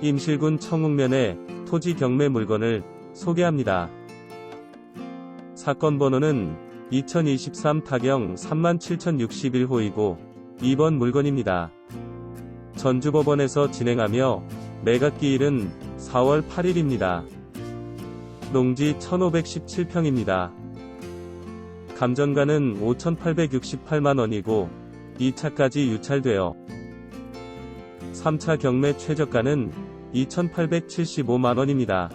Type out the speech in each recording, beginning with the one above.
임실군 청웅면의 토지 경매 물건을 소개합니다. 사건 번호는 2023 타경 37,061호이고 2번 물건입니다. 전주법원에서 진행하며 매각기일은 4월 8일입니다. 농지 1517평입니다. 감정가는 5,868만원이고 2차까지 유찰되어 3차 경매 최저가는 2,875만원입니다.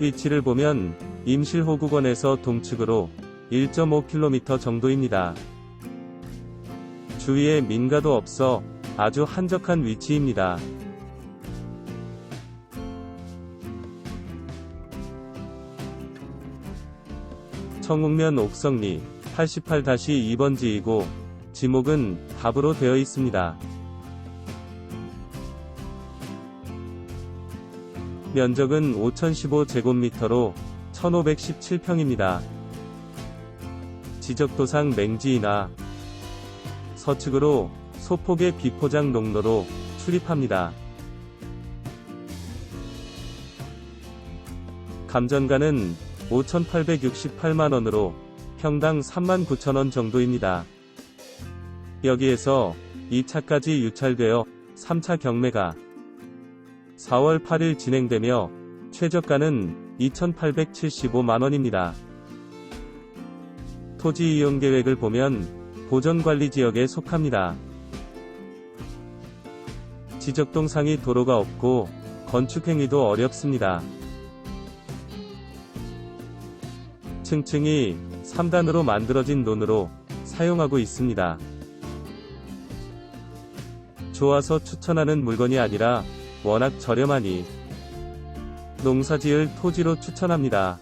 위치를 보면 임실호국원에서 동측으로 1.5km 정도입니다. 주위에 민가도 없어 아주 한적한 위치입니다. 청웅면 옥성리 88-2번지이고 지목은 답으로 되어 있습니다. 면적은 5015제곱미터로 1517평입니다. 지적도상 맹지이나 서측으로 소폭의 비포장 농로로 출입합니다. 감전가는 5,868만원으로 평당 39,000원 정도입니다. 여기에서 2차까지 유찰되어 3차 경매가 4월 8일 진행되며 최저가는 2,875만원입니다. 토지 이용 계획을 보면 보전관리 지역에 속합니다. 지적동 상이 도로가 없고 건축 행위도 어렵습니다. 층층이 3단으로 만들어진 논으로 사용하고 있습니다. 좋아서 추천하는 물건이 아니라 워낙 저렴하니 농사 지을 토지로 추천합니다.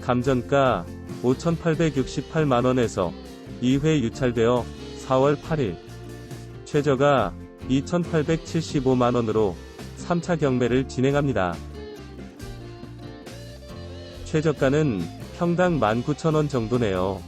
감전가 5,868만원에서 2회 유찰되어 4월 8일 최저가 2,875만원으로 3차 경매를 진행합니다. 최저가는 평당 19,000원 정도네요.